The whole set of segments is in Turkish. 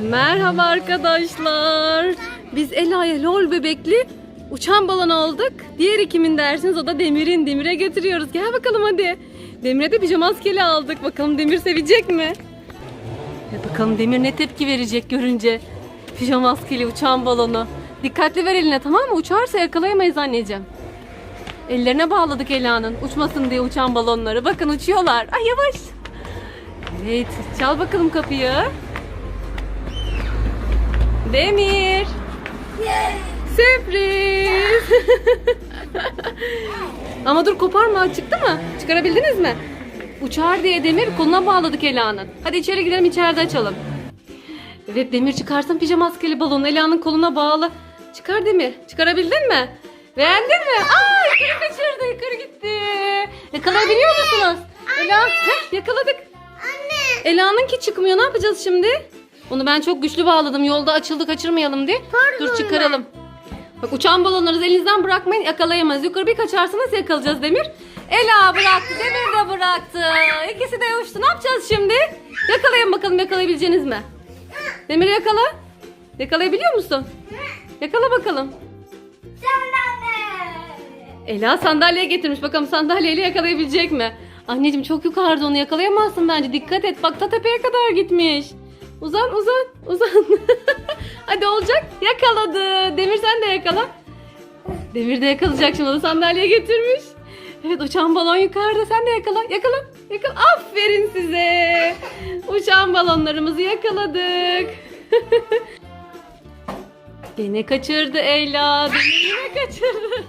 Merhaba arkadaşlar. Biz Ela'ya lol bebekli uçan balon aldık. Diğeri kimin dersiniz? O da Demir'in. Demir'e götürüyoruz. Gel bakalım hadi. Demir'e de pijama maskeli aldık. Bakalım Demir sevecek mi? Ya bakalım Demir ne tepki verecek görünce. Pijama maskeli uçan balonu. Dikkatli ver eline tamam mı? Uçarsa yakalayamayız anneciğim. Ellerine bağladık Ela'nın. Uçmasın diye uçan balonları. Bakın uçuyorlar. Ay yavaş. Evet. Çal bakalım kapıyı. Demir. Sürpriz. Ama dur koparma çıktı mı? Çıkarabildiniz mi? Uçar diye Demir koluna bağladık Ela'nın. Hadi içeri girelim içeride açalım. Evet Demir çıkarsın pijama maskeli balonu Ela'nın koluna bağlı. Çıkar Demir. Çıkarabildin mi? Beğendin mi? Aa yukarı kaçırdı yukarı gitti. Yakalayabiliyor musunuz? Ela heh, yakaladık. Anne. Ela'nınki çıkmıyor. Ne yapacağız şimdi? Onu ben çok güçlü bağladım. Yolda açıldı kaçırmayalım diye. Dur çıkaralım. Bak uçan balonları elinizden bırakmayın yakalayamayız. Yukarı bir kaçarsanız yakalayacağız Demir. Ela bıraktı, Demir de bıraktı. İkisi de uçtu. Ne yapacağız şimdi? Yakalayın bakalım yakalayabileceğiniz mi? Demir yakala. Yakalayabiliyor musun? Yakala bakalım. Ela sandalye getirmiş. Bakalım sandalyeyle yakalayabilecek mi? Anneciğim çok yukarıda onu yakalayamazsın bence. Dikkat et. Bak ta tepeye kadar gitmiş. Uzan uzan uzan. Hadi olacak. Yakaladı. Demir sen de yakala. Demir de yakalayacak şimdi. O da sandalye getirmiş. Evet uçan balon yukarıda. Sen de yakala. Yakala. Yakala. Aferin size. Uçan balonlarımızı yakaladık. Yine kaçırdı. Demir yine kaçırdı.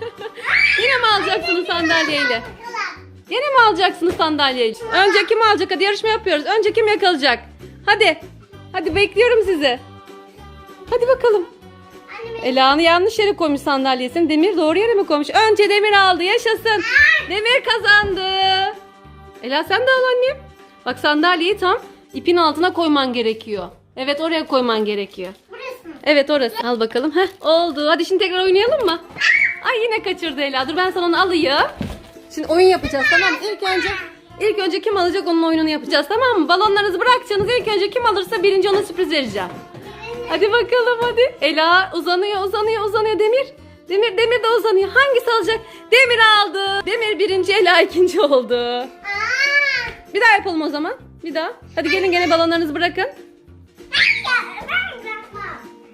yine mi alacaksınız sandalyeyle? Yine mi alacaksınız sandalyeyi? Önce kim alacak? Hadi yarışma yapıyoruz. Önce kim yakalayacak? Hadi. Hadi bekliyorum sizi. Hadi bakalım. Ela'nı yanlış yere koymuş sandalyesini. Demir doğru yere mi koymuş? Önce Demir aldı. Yaşasın. Demir kazandı. Ela sen de al annem. Bak sandalyeyi tam ipin altına koyman gerekiyor. Evet oraya koyman gerekiyor. burası mı? Evet orası. Al bakalım. Heh, oldu. Hadi şimdi tekrar oynayalım mı? Ay yine kaçırdı Ela. Dur ben sana onu alayım. Şimdi oyun yapacağız tamam mı? İlk önce ilk önce kim alacak onun oyununu yapacağız tamam mı? Balonlarınızı bırakacaksınız. İlk önce kim alırsa birinci ona sürpriz vereceğim. Hadi bakalım hadi. Ela uzanıyor uzanıyor uzanıyor Demir. Demir Demir de uzanıyor. Hangisi alacak? Demir aldı. Demir birinci Ela ikinci oldu. Bir daha yapalım o zaman. Bir daha. Hadi gelin gene balonlarınızı bırakın.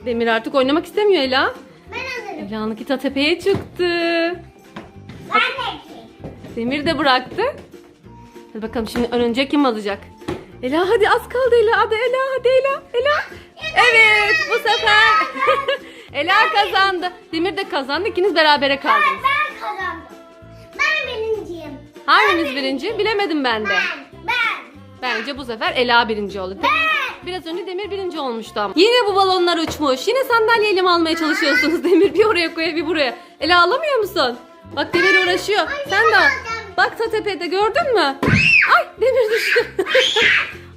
Demir artık oynamak istemiyor Ela. Ben alırım. Ela'nın kita tepeye çıktı. Ben de. Demir de bıraktı. Hadi bakalım şimdi önce kim alacak? Ela hadi az kaldı Ela. Hadi Ela hadi Ela. Ela. Evet bu sefer Ela kazandı. Demir de kazandı. İkiniz berabere Ben, kaldınız. ben kazandım. Ben birinciyim. Hanginiz birinci? Bilemedim ben de. Ben. Ben. Bence bu sefer Ela birinci oldu. Ben. Biraz önce Demir birinci olmuştu ama. Yine bu balonlar uçmuş. Yine sandalyeyle mi almaya çalışıyorsunuz Demir? Bir oraya koy bir buraya. Ela alamıyor musun? Bak Demir uğraşıyor. Sen de al. Bak ta tepede gördün mü? Ay Demir düştü.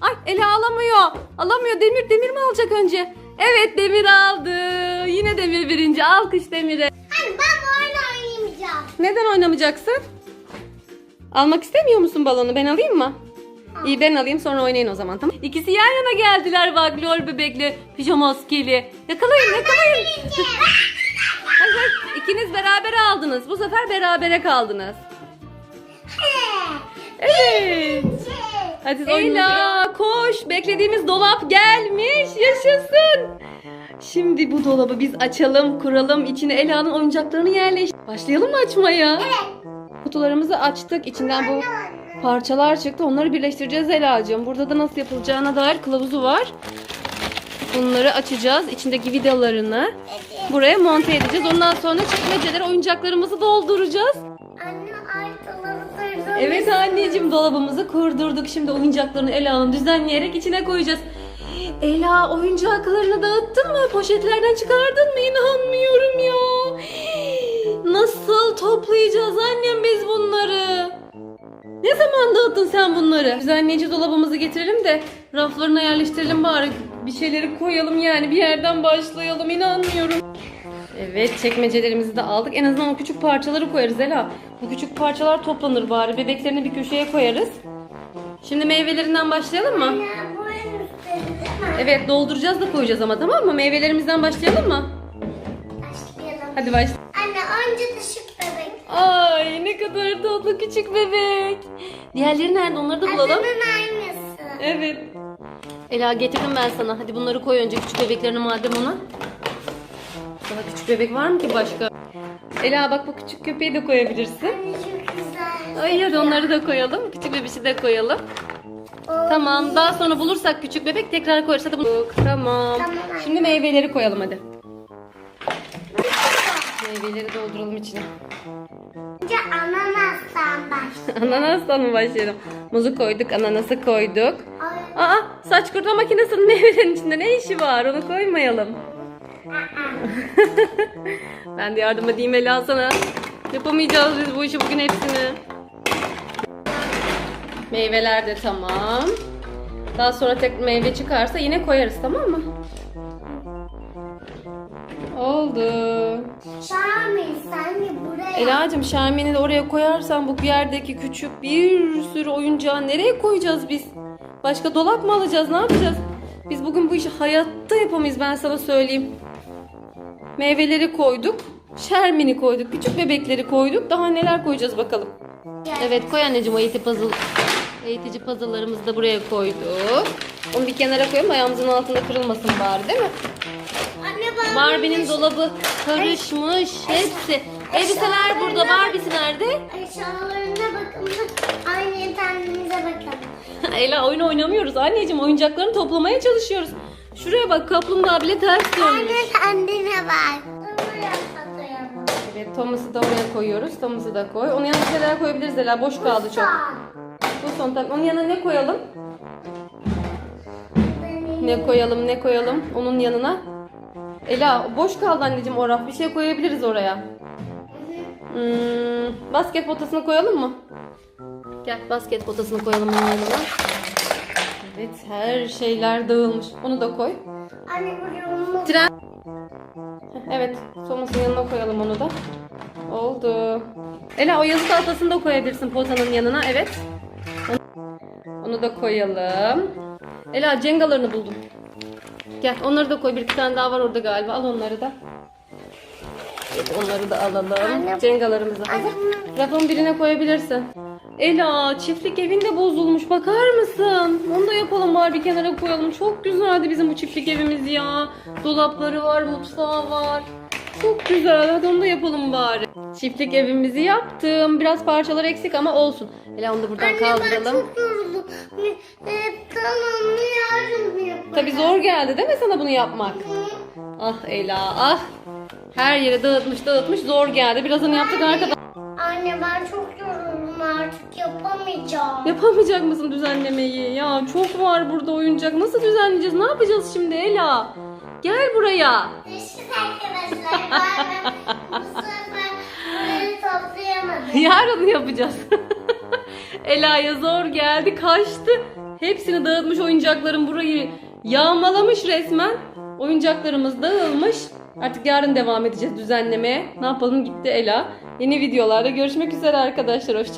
Ay Ela alamıyor. Alamıyor. Demir Demir mi alacak önce? Evet Demir aldı. Yine Demir birinci. Alkış Demir'e. Anne ben bu oyunu oynamayacağım. Neden oynamayacaksın? Almak istemiyor musun balonu? Ben alayım mı? İyi ben alayım sonra oynayın o zaman tamam. İkisi yan yana geldiler bak lol bebekli, pijama maskeli. Yakalayın yakalayın. Hayır, hayır. İkiniz beraber aldınız. Bu sefer berabere kaldınız. Evet. Hadi Ela koş. Beklediğimiz dolap gelmiş. Yaşasın. Şimdi bu dolabı biz açalım, kuralım. İçine Ela'nın oyuncaklarını yerleştir. Başlayalım mı açmaya? Kutularımızı açtık. İçinden bu parçalar çıktı. Onları birleştireceğiz Ela'cığım. Burada da nasıl yapılacağına dair kılavuzu var. Bunları açacağız. İçindeki vidalarını buraya monte edeceğiz. Ondan sonra çekmecelere oyuncaklarımızı dolduracağız. Anne sırdım. Evet anneciğim dolabımızı kurdurduk. Şimdi oyuncaklarını Ela'nın düzenleyerek içine koyacağız. Ela oyuncaklarını dağıttın mı? Poşetlerden çıkardın mı? İnanmıyorum ya. Nasıl toplayacağız annem biz bunları? Ne zaman dağıttın sen bunları? Düzenleyici dolabımızı getirelim de raflarına yerleştirelim bari. Bir şeyleri koyalım yani bir yerden başlayalım inanmıyorum. Evet çekmecelerimizi de aldık. En azından o küçük parçaları koyarız Ela. Bu küçük parçalar toplanır bari. Bebeklerini bir köşeye koyarız. Şimdi meyvelerinden başlayalım mı? Evet dolduracağız da koyacağız ama tamam mı? Meyvelerimizden başlayalım mı? Başlayalım. Hadi başla. Anne önce düşük bebek. Ay ne kadar tatlı küçük bebek. Diğerleri nerede onları da bulalım. Annemin aynısı. Evet. Ela getirdim ben sana. Hadi bunları koy önce küçük bebeklerini madem ona. Daha küçük bebek var mı ki başka? Ela bak bu küçük köpeği de koyabilirsin. Anne çok güzel. Ay hadi onları da koyalım. Küçük bebişi de koyalım. Tamam daha sonra bulursak küçük bebek tekrar koyarız. Hadi bulduk. Tamam. Tamam. Şimdi meyveleri koyalım hadi. Meyveleri dolduralım içine. Önce ananastan başlayalım. Ananastan mı başlayalım? Muzu koyduk, ananası koyduk. Ay, Aa saç kurutma makinesinin meyvelerin içinde ne işi var? Onu koymayalım. ben de yardım edeyim Ela sana. Yapamayacağız biz bu işi bugün hepsini. Meyveler de tamam. Daha sonra tek meyve çıkarsa yine koyarız tamam mı? Oldu. Şamil sen de buraya. Ela'cığım Şermin'i de oraya koyarsan bu yerdeki küçük bir sürü oyuncağı nereye koyacağız biz? Başka dolap mı alacağız? Ne yapacağız? Biz bugün bu işi hayatta yapamayız ben sana söyleyeyim. Meyveleri koyduk. Şermin'i koyduk. Küçük bebekleri koyduk. Daha neler koyacağız bakalım. Evet koy anneciğim o eğiti puzzle. Eğitici puzzle'larımızı da buraya koyduk. Onu bir kenara koyalım ayağımızın altında kırılmasın bari değil mi? Anne Barbie'nin dolabı karışmış hepsi. Elbiseler burada. Barbie'si nerede? Eşyalarına bakın. Aynı kendimize bakalım. Ela oyun oynamıyoruz anneciğim. Oyuncaklarını toplamaya çalışıyoruz. Şuraya bak kaplumbağa bile ters dönmüş. Anne kendine bak. Evet Thomas'ı da oraya koyuyoruz. Thomas'ı da koy. Onun yanına şeyler koyabiliriz Ela. Boş kaldı çok. Bu son tak. Onun yanına ne koyalım? Ne koyalım ne koyalım onun yanına? Ela boş kaldı anneciğim o raf. Bir şey koyabiliriz oraya. Hmm, basket potasını koyalım mı? Gel basket potasını koyalım onun yanına. Evet her şeyler dağılmış. Onu da koy. Anne buraya onu Tren. Evet, Thomas'ın yanına koyalım onu da. Oldu. Ela o yazı tahtasını da koyabilirsin potanın yanına. Evet. Onu- Onu da koyalım. Ela cengalarını buldum. Gel onları da koy. Bir iki tane daha var orada galiba. Al onları da. Evet onları da alalım. Anne- Cengalarımızı hazır. Rafın birine koyabilirsin. Ela çiftlik evin de bozulmuş. Bakar mısın? Onu da yapalım bari bir kenara koyalım. Çok güzeldi bizim bu çiftlik evimiz ya. Dolapları var, mutfağı var. Çok güzel. Hadi onu da yapalım bari. Çiftlik evimizi yaptım. Biraz parçalar eksik ama olsun. Ela onu da buradan Anne ben kaldıralım. çok yoruldum. Ne- e, Tamam yardım yapalım. Tabii zor geldi değil mi sana bunu yapmak? Ah Ela ah. Her yere dağıtmış dağıtmış zor geldi. Birazını yaptık arkadaşlar. Anne ben çok yoruldum artık yapamayacağım. Yapamayacak mısın düzenlemeyi? Ya çok var burada oyuncak. Nasıl düzenleyeceğiz? Ne yapacağız şimdi Ela? Gel buraya. Görüşürüz arkadaşlar. Ben bu sefer burayı toplayamadım. Yarın yapacağız. Ela'ya zor geldi kaçtı. Hepsini dağıtmış oyuncakların burayı yağmalamış resmen. Oyuncaklarımız dağılmış. Artık yarın devam edeceğiz düzenlemeye. Ne yapalım gitti Ela. Yeni videolarda görüşmek üzere arkadaşlar. Hoşça